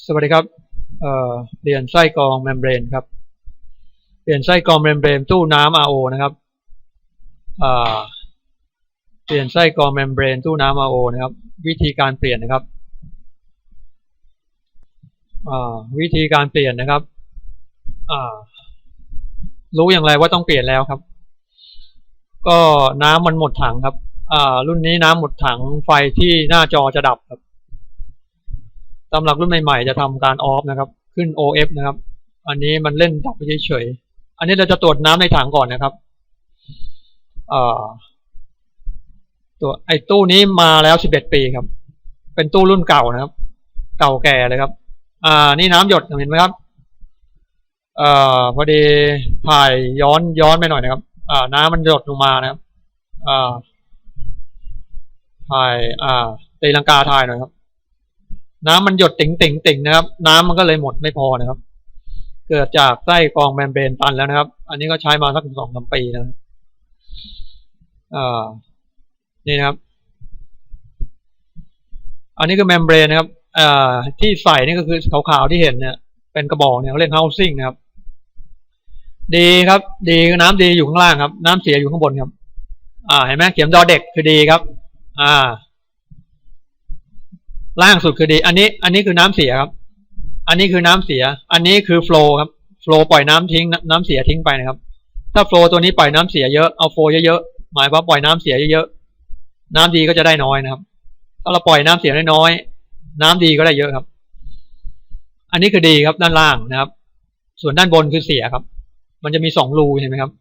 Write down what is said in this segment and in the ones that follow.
สวัสดีครับเเปลี่ยนไส้กรองเมมเบรนครับเปลี่ยนไส้กรองเมมเบรนตู้น้ำ RO นะครับเปลี่ยนไส้กรองเมมเบรนตู้น้ำ RO นะครับ วิธีการเปลี่ยนนะครับวิธีการเปลี่ยนนะครับรู้อย่างไรว่าต้องเปลี่ยนแล้วครับ ก็น้ำมันหมดถังครับรุ่นนี้น้ำหมดถังไฟที่หน้าจอจะดับครับ สำหรับรุ่นใหม่ๆจะทำการออฟนะครับ ขึ้น OF นะครับ อันนี้มันเล่นดับไปเฉยๆอันนี้เราจะตรวจน้ำในถังก่อนนะครับตัวไอ้ตู้นี้มาแล้วสิบเอ็ดปีครับ เป็นตู้รุ่นเก่านะครับ เก่าแก่เลยครับ อ่า นี่น้ำหยดเห็นไหมครับเอ่อพอดีถ่ายย้อนย้อนไปหน่อยนะครับ อ่า น้ำมันหยดลงมานะครับ อ่าถ่ายอ่าตีลังกาถ่ายหน่อยครับ น้ำมันหยดติ่งติ่งติ่งนะครับ น้ำมันก็เลยหมดไม่พอนะครับ เกิดจากไส้กรองแมมเบรนตันแล้วนะครับ อันนี้ก็ใช้มาสักสองสามปีนะอ่านี่นะครับ อันนี้คือแมมเบรนนะครับอ่าที่ใส่นี่ก็คือขาวๆที่เห็นเนี่ย เป็นกระบอกเนี่ยเขาเรียก housing นะครับ ดีครับ ดีน้ำดีอยู่ข้างล่างครับ น้ำเสียอยู่ข้างบนครับ อ่า เห็นไหมเขียนดอเด็กคือดีครับ อ่า ล่างสุดคือดี อันนี้ อันนี้คือน้ำเสียครับ อันนี้คือน้ำเสีย อันนี้คือโฟล์ครับ โฟล์ปล่อยน้ำทิ้ง น้ำเสียทิ้งไปนะครับ ถ้าโฟล์ตัวนี้ปล่อยน้ำเสียเยอะ เอาโฟล์เยอะๆ หมายว่าปล่อยน้ำเสียเยอะๆ น้ำดีก็จะได้น้อยนะครับ ถ้าเราปล่อยน้ำเสียน้อยๆ น้ำดีก็ได้เยอะครับ อันนี้คือดีครับด้านล่างนะครับ ส่วนด้านบนคือเสียครับ มันจะมีสองรูเห็นไหมครับ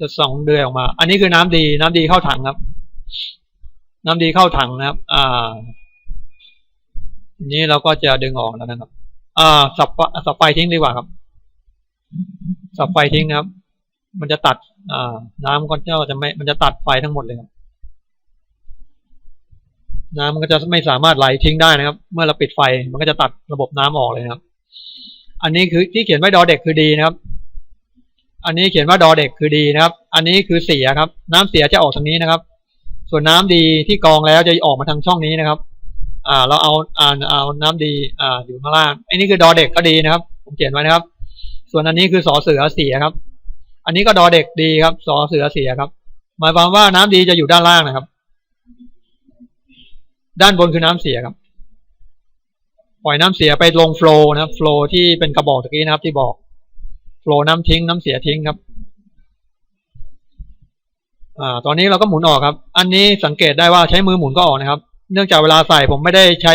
จะสองเดือยออกมา อันนี้คือน้ำดี น้ำดีเข้าถังครับ น้ำดีเข้าถังนะครับ อ่า นี้เราก็จะดึงออกแล้วนะครับ อ่า สับสับไฟทิ้งดีกว่าครับ สับไฟทิ้งนะครับ มันจะตัด อ่า น้ำก็จะไม่ มันจะตัดไฟทั้งหมดเลยครับ น้ำมันก็จะไม่สามารถไหลทิ้งได้นะครับ เมื่อเราปิดไฟ มันก็จะตัดระบบน้ำออกเลยนะครับ อันนี้คือที่เขียนไว้ดอเด็กคือดีนะครับ อันนี้เขียนว่าดอเด็กคือดีนะครับ อันนี้คือเสียครับ น้ำเสียจะออกทางนี้นะครับ ส่วนน้ำดีที่กรองแล้วจะออกมาทางช่องนี้นะครับ อ่าเราเอาอ่าเอาน้ำดีอ่าอยู่ข้างล่างอันนี้คือดอเด็กก็ดีนะครับ ผมเขียนไว้นะครับ ส่วนอันนี้คือสอเสือเสียครับ อันนี้ก็ดอเด็กดีครับสอเสือเสียครับ หมายความว่าน้ำดีจะอยู่ด้านล่างนะครับ ด้านบนคือน้ำเสียครับ ปล่อยน้ำเสียไปลงโฟล์นะครับโฟล์ที่เป็นกระบอกตะกี้นะครับ ที่บอกโฟล์น้ำทิ้งน้ำเสียทิ้งครับอ่าตอนนี้เราก็หมุนออกครับ อันนี้สังเกตได้ว่าใช้มือหมุนก็ออกนะครับ เนื่องจากเวลาใส่ผมไม่ได้ใช้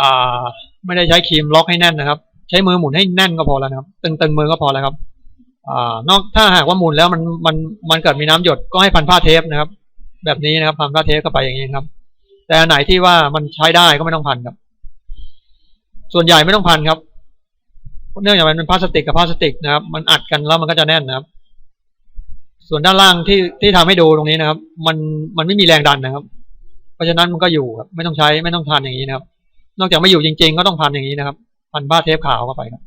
อ่า ไม่ได้ใช้ครีมล็อกให้แน่นนะครับ ใช้มือหมุนให้แน่นก็พอแล้วนะครับ ตึงๆมือก็พอแล้วครับ อ่า นอกถ้าหากว่าหมุนแล้วมันมันมันเกิดมีน้ำหยดก็ให้พันผ้าเทปนะครับ แบบนี้นะครับพันผ้าเทปเข้าไปอย่างนี้ครับ แต่อันไหนที่ว่ามันใช้ได้ก็ไม่ต้องพันครับ ส่วนใหญ่ไม่ต้องพันครับ เนื่องจากมันเป็นพลาสติกกับพลาสติกนะครับ มันอัดกันแล้วมันก็จะแน่นนะครับส่วนด้านล่างที่ที่ทำให้ดูตรงนี้นะครับ มันมันไม่มีแรงดันนะครับ ราะฉะนั้นมันก็อยู่ครับไม่ต้องใช้ไม่ต้องพันอย่างนี้นะครับ นอกจากไม่อยู่จริง ๆ ก็ต้องพันอย่างนี้นะครับ พันผ้าเทปขาวเข้าไปครับ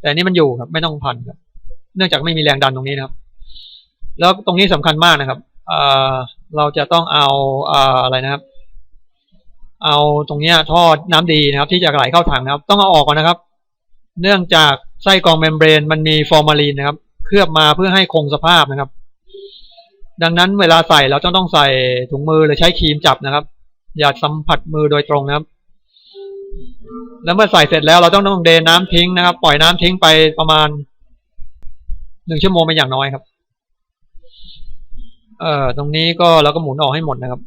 แต่นี้มันอยู่ครับ ไม่ต้องพันครับ เนื่องจากไม่มีแรงดันตรงนี้นะครับ แล้วตรงนี้สำคัญมากนะครับเราจะต้องเอาอะไรนะครับ เอาตรงนี้ท่อน้ำดีนะครับ ที่จะไหลเข้าถังนะครับ ต้องเอาออกก่อนนะครับ เนื่องจากไส้กรองเมมเบรนมันมีฟอร์มาลีนนะครับ เคลือบมาเพื่อให้คงสภาพนะครับ ดังนั้นเวลาใส่เราต้องต้องใส่ถุงมือหรือใช้ครีมจับนะครับ อย่าสัมผัสมือโดยตรงนะครับ แล้วเมื่อใส่เสร็จแล้วเราต้องต้องเดนน้ำทิ้งนะครับ ปล่อยน้ำทิ้งไปประมาณหนึ่งชั่วโมงเป็นอย่างน้อยครับ เอ่อตรงนี้ก็เราก็หมุนออกให้หมดนะครับ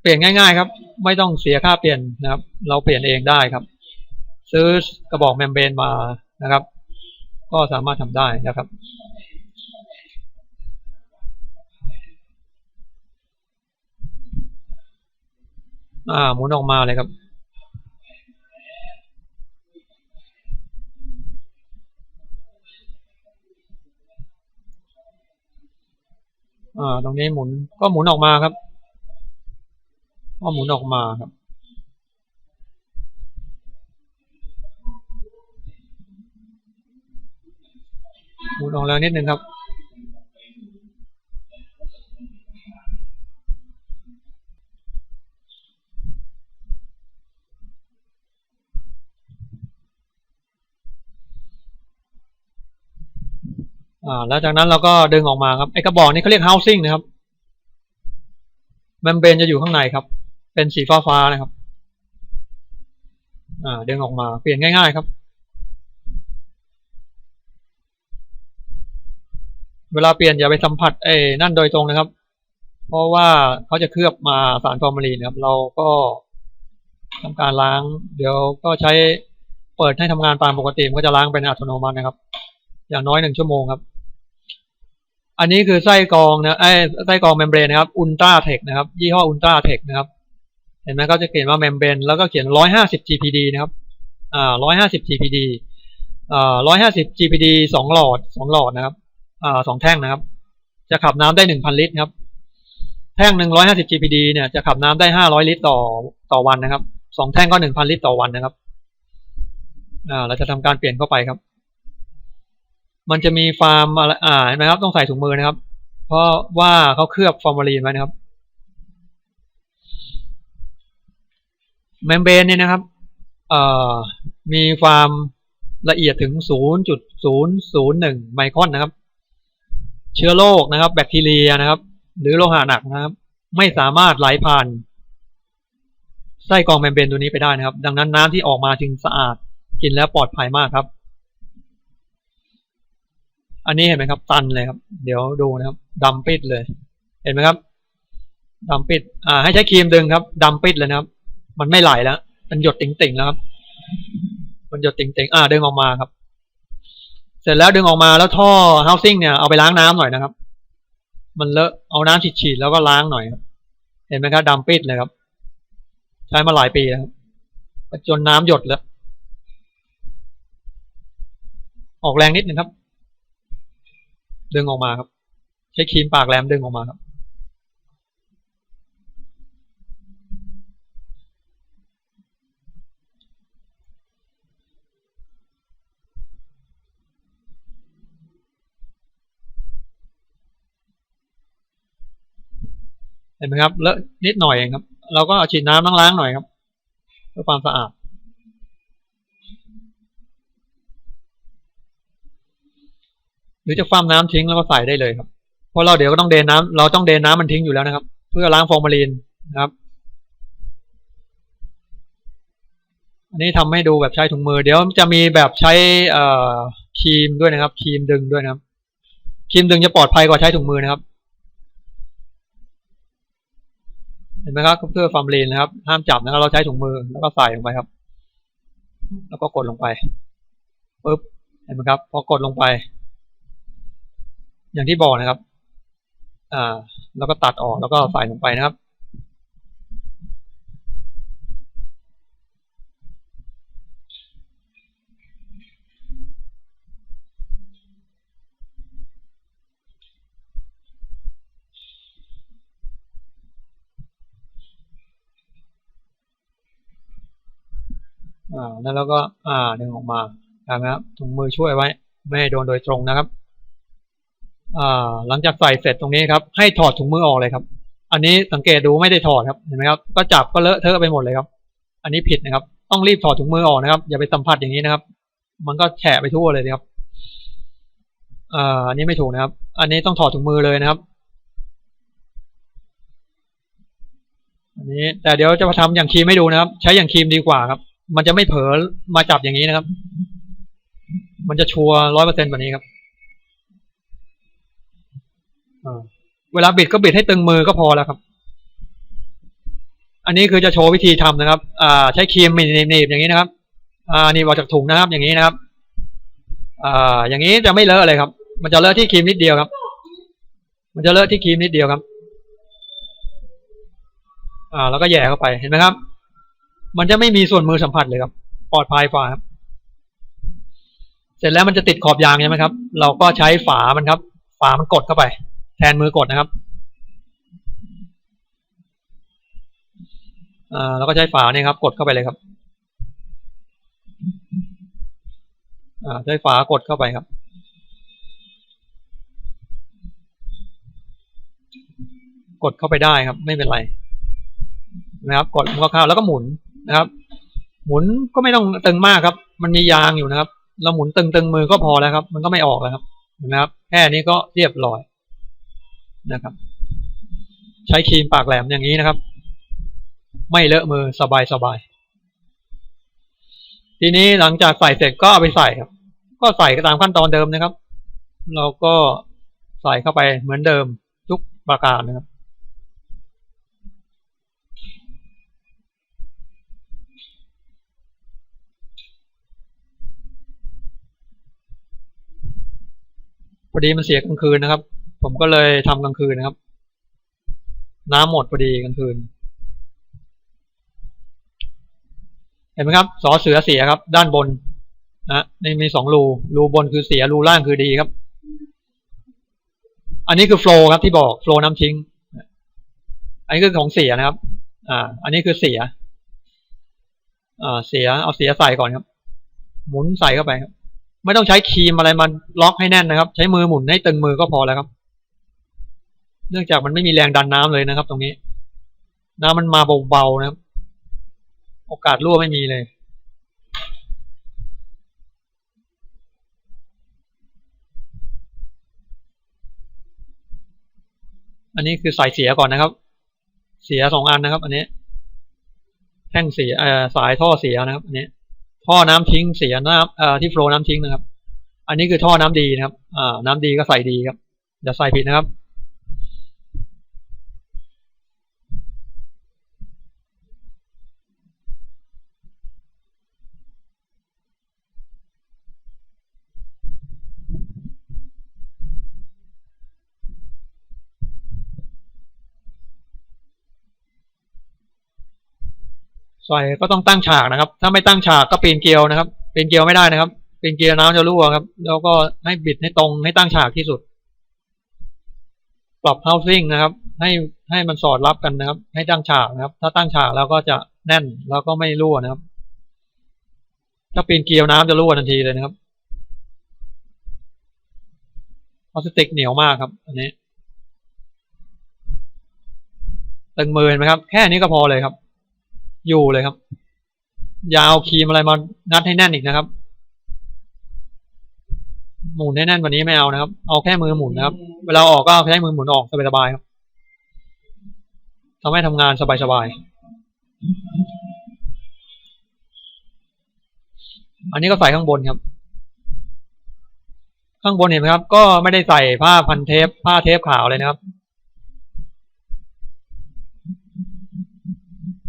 เปลี่ยนง่าย ๆ ครับ ไม่ต้องเสียค่าเปลี่ยนนะครับ เราเปลี่ยนเองได้ครับ ซื้อกระบอกแมมเบรนมานะครับ ก็สามารถทำได้นะครับ อ่าหมุนออกมาเลยครับ อ่า ตรงนี้หมุนก็หมุนออกมาครับก็หมุนออกมาครับหมุนออกแรงนิดนึงครับ อ่าแล้วจากนั้นเราก็ดึงออกมาครับไอกระบอกนี้เขาเรียก housing นะครับแมมเบรนจะอยู่ข้างในครับ เป็นสีฟ้าฟ้านะครับ อ่า ดึงออกมา เปลี่ยนง่าย ๆ ครับ เวลาเปลี่ยนอย่าไปสัมผัสไอ้นั่นโดยตรงนะครับ เพราะว่าเขาจะเคลือบมาสารฟอร์มาลีนครับ เราก็ทำการล้าง เดี๋ยวก็ใช้เปิดให้ทำงานตามปกติมันก็จะล้างเป็นอัตโนมัตินะครับ อย่างน้อยหนึ่งชั่วโมงครับ อันนี้คือไส้กรองนะไอ้ไส้กรองเมมเบรนนะครับอุลตราเทคนะครับ ยี่ห้ออุลตราเทคนะครับ เห็นไหมเขาจะเขียนว่าเมมเบรนแล้วก็เขียนร้อยห้าสิบ GPD นะครับ อ่าร้อยห้าสิบ GPD อ่าร้อยห้าสิบ GPD สองหลอดสองหลอดนะครับ อ่าสองแท่งนะครับ จะขับน้ำได้หนึ่งพันลิตรครับ แท่งหนึ่งร้อยห้าสิบ GPD เนี่ยจะขับน้ำได้ห้าร้อยลิตรต่อต่อวันนะครับสองแท่งก็หนึ่งพันลิตรต่อวันนะครับ อ่า เราจะทำการเปลี่ยนเข้าไปครับ มันจะมีฟาร์มอะไรอ่าเห็นไหมครับต้องใส่ถุงมือนะครับ เพราะว่าเขาเคลือบฟอร์มาลีนไว้นะครับ เมมเบรนเนี่ยนะครับเอ่อมีความละเอียดถึง 0.001 ไมครอนนะครับ เชื้อโรคนะครับ แบคทีเรียนะครับ หรือโลหะหนักนะครับ ไม่สามารถไหลผ่านไส้กรองเมมเบรนตัวนี้ไปได้นะครับ ดังนั้นน้ำที่ออกมาจึงสะอาดกินแล้วปลอดภัยมากครับ อันนี้เห็นไหมครับ ตันเลยครับ เดี๋ยวดูนะครับดำปิดเลย เห็นไหมครับดำปิด อ่า ให้ใช้ครีมดึงครับดำปิดเลยนะครับ มันไม่ไหลแล้ว มันหยดติ่งๆแล้วครับ มันหยดติ่งๆ อ่า ดึงออกมาครับ เสร็จแล้วดึงออกมาแล้วท่อ housing เนี่ย เอาไปล้างน้ำหน่อยนะครับ มันเลอะ เอาน้ำฉีดๆแล้วก็ล้างหน่อยครับ เห็นไหมครับดำปิดเลยครับ ใช้มาหลายปีแล้วครับ จนน้ำหยดแล้ว ออกแรงนิดนึงครับ ดึงออกมาครับ ใช้ครีมปากแหลมดึงออกมาครับ เห็นไหมครับเลอะนิดหน่อยเองครับ เราก็เอาฉีดน้ำล้างๆหน่อยครับเพื่อความสะอาด หรือจะฟ้ามน้ำทิ้งแล้วก็ใส่ได้เลยครับเพราะเราเดี๋ยวก็ต้องเดนน้ำเราต้องเดนน้ำมันทิ้งอยู่แล้วนะครับ เพื่อล้างฟอร์มาลีนนะครับ อันนี้ทำให้ดูแบบใช้ถุงมือ เดี๋ยวจะมีแบบใช้เอ่อครีมด้วยนะครับครีมดึงด้วยนะครับครีมดึงจะปลอดภัยกว่าใช้ถุงมือนะครับเห็นไหมครับเพื่อฟอร์มาลีนนะครับ ห้ามจับนะครับ เราใช้ถุงมือแล้วก็ใส่ลงไปครับ แล้วก็กดลงไปปึ๊บเห็นไหมครับ พอกดลงไป อย่างที่บอกนะครับ อ่า แล้วก็ตัดออกแล้วก็ใส่ลงไปนะครับ อ่า แล้วเราก็ อ่าดึงออกมานะครับถุงมือช่วยไว้ ไม่ให้โดนโดยตรงนะครับ หลังจากใส่เสร็จตรงนี้ครับ ให้ถอดถุงมือออกเลยครับ อันนี้สังเกตดูไม่ได้ถอดครับเห็นไหมครับ ก็จับก็เลอะเทอะไปหมดเลยครับ อันนี้ผิดนะครับ ต้องรีบถอดถุงมือออกนะครับ อย่าไปสัมผัสอย่างนี้นะครับ มันก็แฉะไปทั่วเลยนะครับอันนี้ไม่ถูกนะครับ อันนี้ต้องถอดถุงมือเลยนะครับ อันนี้แต่เดี๋ยวจะมาทำอย่างครีมให้ดูนะครับ ใช้อย่างครีมดีกว่าครับ มันจะไม่เผลอมาจับอย่างนี้นะครับ มันจะชัวร้อยเปอร์เซ็นต์แบบนี้ครับ เวลาบิดก็บิดให้ตึงมือก็พอแล้วครับ อันนี้คือจะโชว์วิธีทำนะครับ อ่า ใช้ครีมหนีบๆอย่างนี้นะครับ อ่านี่ออกจากถุงนะครับ อย่างนี้นะครับ อ่า อย่างนี้จะไม่เลอะเลยครับ มันจะเลอะที่ครีมนิดเดียวครับ มันจะเลอะที่ครีมนิดเดียวครับ อ่า แล้วก็แย่เข้าไปเห็นไหมครับ มันจะไม่มีส่วนมือสัมผัสเลยครับ ปลอดภัยกว่าครับ เสร็จแล้วมันจะติดขอบยางใช่ไหมครับ เราก็ใช้ฝามันครับ ฝามันกดเข้าไป แทนมือกดนะครับอ่าแล้วก็ใช้ฝาเนี่ยครับ กดเข้าไปเลยครับใช้ฝากดเข้าไปครับ กดเข้าไปได้ครับ ไม่เป็นไร นะครับ กดมันก็เข้าแล้วก็หมุนนะครับ หมุนก็ไม่ต้องตึงมากครับ มันมียางอยู่นะครับ เราหมุนตึงตึงมือก็พอแล้วครับ มันก็ไม่ออกแล้วครับนไหมครับ แค่นี้ก็เรียบร้อย นะครับ ใช้ครีมปากแหลมอย่างนี้นะครับ ไม่เลอะมือสบายสบายทีนี้หลังจากใส่เสร็จก็เอาไปใส่ครับ ก็ใส่ตามขั้นตอนเดิมนะครับ เราก็ใส่เข้าไปเหมือนเดิมทุกประการนะครับพอดีมันเสียกลางคืนนะครับ ผมก็เลยทำกลางคืนนะครับ น้ำหมดพอดีกลางคืน เห็นไหมครับสอเสือเสียครับ ด้านบนนะนี่มีสองรูรูบนคือเสียรูล่างคือดีครับ อันนี้คือโฟล์ครับที่บอกโฟล์น้ำทิ้ง อันนี้คือของเสียนะครับ อ่า อันนี้คือเสีย อ่าเสียเอาเสียใส่ก่อนครับ หมุนใส่เข้าไปครับไม่ต้องใช้ครีมอะไรมันล็อกให้แน่นนะครับ ใช้มือหมุนให้ตึงมือก็พอแล้วครับ เนื่องจากมันไม่มีแรงดันน้ำเลยนะครับ ตรงนี้ น้ำมันมาเบาๆนะครับ โอกาสรั่วไม่มีเลย อันนี้คือใส่เสียก่อนนะครับ เสียสองอันนะครับ อันนี้แท่งเสียเอ่อสายท่อเสียนะครับ อันนี้ท่อน้ำทิ้งเสียน้ำเอ่อที่โฟล์น้ำทิ้งนะครับ อันนี้คือท่อน้ำดีนะครับ อ่า น้ำดีก็ใส่ดีครับ อย่าใส่ผิดนะครับ ใส่ก็ต้องตั้งฉากนะครับ ถ้าไม่ตั้งฉากก็ปีนเกลียวนะครับปีนเกลียวไม่ได้นะครับปีนเกลียวน้ำจะรั่วครับ แล้วก็ให้บิดให้ตรงให้ตั้งฉากที่สุด ปรับเฮาซิ่งนะครับ ให้ให้มันสอดรับกันนะครับ ให้ตั้งฉากนะครับ ถ้าตั้งฉากแล้วก็จะแน่นแล้วก็ไม่รั่วนะครับ ถ้าปีนเกลียวน้ำจะรั่วทันทีเลยนะครับพลาสติกเหนียวมากครับ อันนี้ตึงมือเห็นไหมครับ แค่นี้ก็พอเลยครับ อยู่เลยครับอยาวครีมอะไรมางัดให้แน่นอีกนะครับ หมุนให้แน่นกว่านี้ไม่เอานะครับ เอาแค่มือหมุนนะครับ เวลาออกก็ใช้มือหมุนออกสบายๆครับทำให้ทำงานสบายๆ อันนี้ก็ใส่ข้างบนครับ ข้างบนเห็นไหมครับ ก็ไม่ได้ใส่ผ้าพันเทปผ้าเทปขาวเลยนะครับ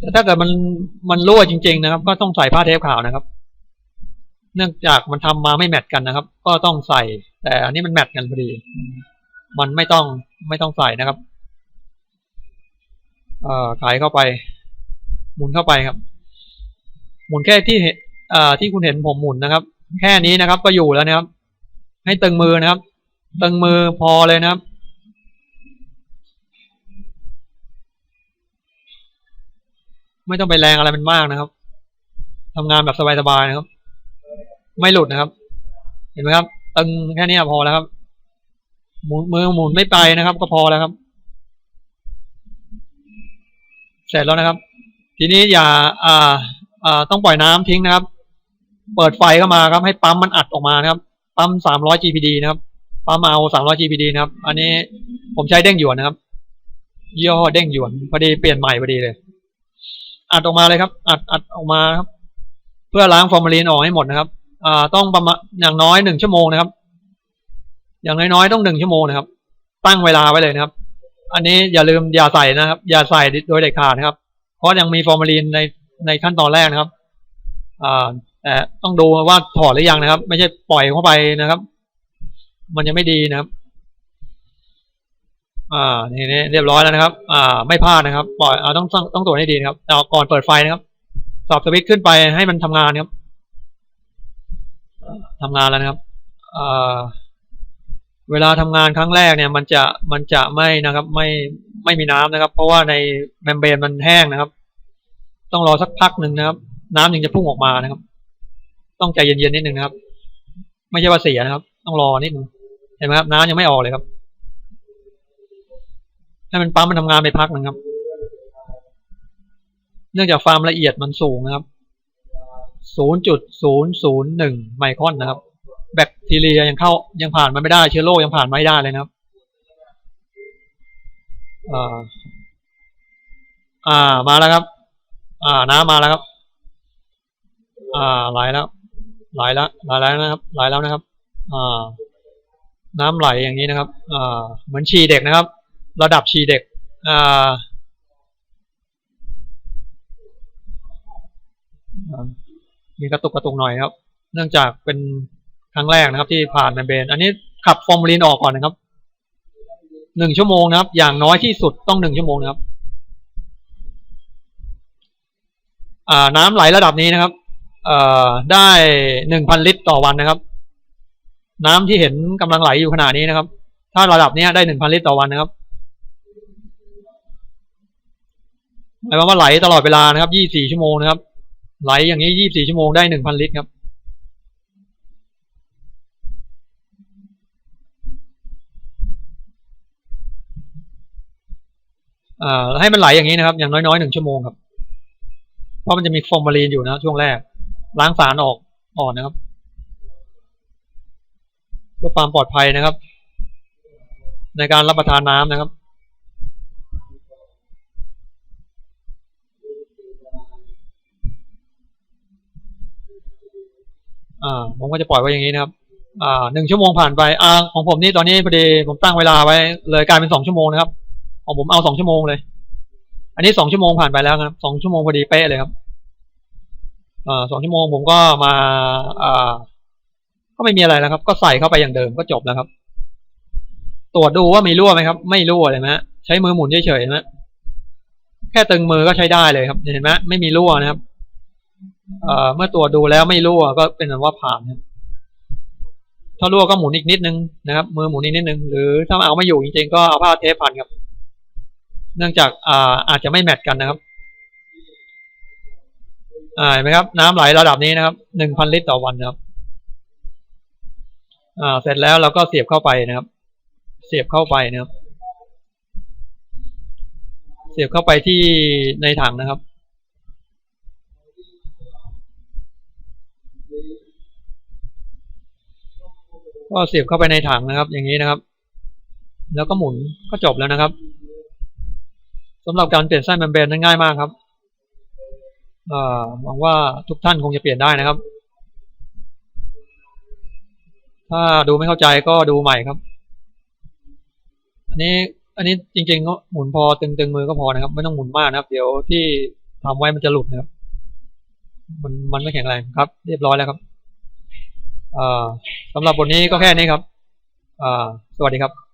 แต่ถ้าเกิดมันมันรั่วจริง ๆ นะครับ ก็ต้องใส่ผ้าเทปขาวนะครับ เนื่องจากมันทำมาไม่แมทกันนะครับ ก็ต้องใส่ แต่อันนี้มันแมทกันพอดี มันไม่ต้องไม่ต้องใส่นะครับ เอ่อขายเข้าไป หมุนเข้าไปครับ หมุนแค่ที่เห็นเอ่อที่คุณเห็นผมหมุนนะครับ แค่นี้นะครับ ก็อยู่แล้วนะครับ ให้ตึงมือนะครับ ตึงมือพอเลยนะครับ ไม่ต้องไปแรงอะไรมันมากนะครับทำงานแบบสบายๆนะครับ ไม่หลุดนะครับ เห็นไหมครับตึงแค่นี้พอแล้วครับหมุนมือหมุนไม่ไปนะครับ ก็พอแล้วครับ เสร็จแล้วนะครับ ทีนี้อย่า อ่า อ่า ต้องปล่อยน้ำทิ้งนะครับ เปิดไฟเข้ามาครับ ให้ปั๊มมันอัดออกมานะครับ ปั๊มสามร้อย GPD นะครับ ปั๊มเอาสามร้อย GPD นะครับ อันนี้ผมใช้เด้งหยวนนะครับ ยี่ห้อเด้งหยวน พอดีเปลี่ยนใหม่พอดีเลย อัดออกมาเลยครับ อัดอัดออกมาครับ เพื่อล้างฟอร์มาลีนออกให้หมดนะครับ อ่า ต้องประมาณอย่างน้อยหนึ่งชั่วโมงนะครับ อย่างน้อยๆต้องหนึ่งชั่วโมงนะครับ ตั้งเวลาไว้เลยนะครับ อันนี้อย่าลืมอย่าใส่นะครับ อย่าใส่โดยเด็ดขาดนะครับ เพราะยังมีฟอร์มาลีนในในขั้นตอนแรกนะครับ อ่าแต่ต้องดูว่าถอดหรือยังนะครับ ไม่ใช่ปล่อยเข้าไปนะครับ มันยังไม่ดีนะครับ อ่านี่นี่เรียบร้อยแล้วนะครับ อ่า ไม่พลาดนะครับปล่อยอ่าต้องต้องต้องตรวจให้ดีครับเอาก่อนเปิดไฟนะครับ สอบสวิตช์ขึ้นไปให้มันทำงานครับทำงานแล้วนะครับอ่าเวลาทำงานครั้งแรกเนี่ย มันจะมันจะไม่นะครับ ไม่ไม่มีน้ำนะครับ เพราะว่าในเมมเบรนมันแห้งนะครับ ต้องรอสักพักหนึ่งนะครับ น้ำถึงจะพุ่งออกมานะครับ ต้องใจเย็นๆนิดนึงนะครับ ไม่ใช่ว่าเสียนะครับ ต้องรอนิดนึงเห็นไหมครับ น้ำยังไม่ออกเลยครับ ให้มันปั๊มมันทำงานไปพักนึงครับ เนื่องจากความละเอียดมันสูงนะครับ 0.001 ไมครอนนะครับ แบตทีเรียยังเข้ายังผ่านมาไม่ได้เชื้อโรคยังผ่านมาไม่ได้เลยนะครับอ่าอ่ามาแล้วครับ อ่าน้ำมาแล้วครับ อ่าไหลแล้วไหลแล้วไหลแล้วนะครับไหลแล้วนะครับ อ่า น้ำไหลอย่างนี้นะครับ อ่า เหมือนฉี่เด็กนะครับ ระดับฉี่เด็กมีกระตุกกระตุกหน่อยครับ เนื่องจากเป็นครั้งแรกนะครับ ที่ผ่านแมเบรนอันนี้ขับฟอร์มูลินออกก่อนนะครับหนึ่งชั่วโมงนะครับ อย่างน้อยที่สุดต้องหนึ่งชั่วโมงนะครับ อ่า น้ำไหลระดับนี้นะครับ เอ่อได้หนึ่งพันลิตรต่อวันนะครับ น้ำที่เห็นกำลังไหลอยู่ขณะนี้นะครับ ถ้าระดับนี้ได้หนึ่งพันลิตรต่อวันนะครับ หมายความว่าไหลตลอดเวลานะครับยี่สี่ชั่วโมงนะครับ ไหลอย่างนี้ยี่สี่ชั่วโมงได้หนึ่งพันลิตรครับ อ่าให้มันไหลอย่างนี้นะครับ อย่างน้อยๆหนึ่งชั่วโมงครับ เพราะมันจะมีฟอร์มาลีนอยู่นะช่วงแรก ล้างสารออกออกนะครับเพื่อความปลอดภัยนะครับ ในการรับประทานน้ำนะครับ อ่าผมก็จะปล่อยไว้อย่างนี้นะครับ อ่าหนึ่งชั่วโมงผ่านไปอ่าของผมนี่ตอนนี้พอดีผมตั้งเวลาไว้ เลยกลายเป็นสองชั่วโมงนะครับของผมเอาสองชั่วโมงเลย อันนี้สองชั่วโมงผ่านไปแล้วครับสองชั่วโมงพอดีเป๊ะเลยครับอ่าสองชั่วโมงผมก็มาอ่าก็ไม่มีอะไรแล้วครับ ก็ใส่เข้าไปอย่างเดิมก็จบแล้วครับ ตรวจดูว่ามีรั่วไหมครับ ไม่รั่วเลยนะฮะใช้มือหมุนเฉยๆนะแค่ตึงมือก็ใช้ได้เลยครับ เห็นไหมไม่มีรั่วนะครับ เมื่อตรวจดูแล้วไม่รั่วก็เป็นอันว่าผ่านครับถ้ารั่วก็หมุนอีกนิดนึงนะครับมือหมุนอีกนิดนึงหรือถ้าเอาไม่อยู่จริงๆก็เอาผ้าเทปพันครับ เนื่องจากอ่าอาจจะไม่แมทกันนะครับอ่าเห็นไหมครับ น้ำไหลระดับนี้นะครับหนึ่งพันลิตรต่อวันนะครับ อ่า เสร็จแล้วเราก็เสียบเข้าไปนะครับ เสียบเข้าไปนะครับ เสียบเข้าไปที่ในถังนะครับ ก็เสียบเข้าไปในถังนะครับ อย่างนี้นะครับ แล้วก็หมุนก็จบแล้วนะครับสำหรับการเปลี่ยนไส้แมมเบรนนั้นง่ายมากครับอ่าหวังว่าทุกท่านคงจะเปลี่ยนได้นะครับ ถ้าดูไม่เข้าใจก็ดูใหม่ครับ อันนี้อันนี้จริงๆก็หมุนพอตึงๆมือก็พอนะครับ ไม่ต้องหมุนมากนะครับ เดี๋ยวที่ทำไว้มันจะหลุดนะครับ มันมันไม่แข็งแรงครับ เรียบร้อยแล้วครับ สำหรับบทนี้ก็แค่นี้ครับสวัสดีครับ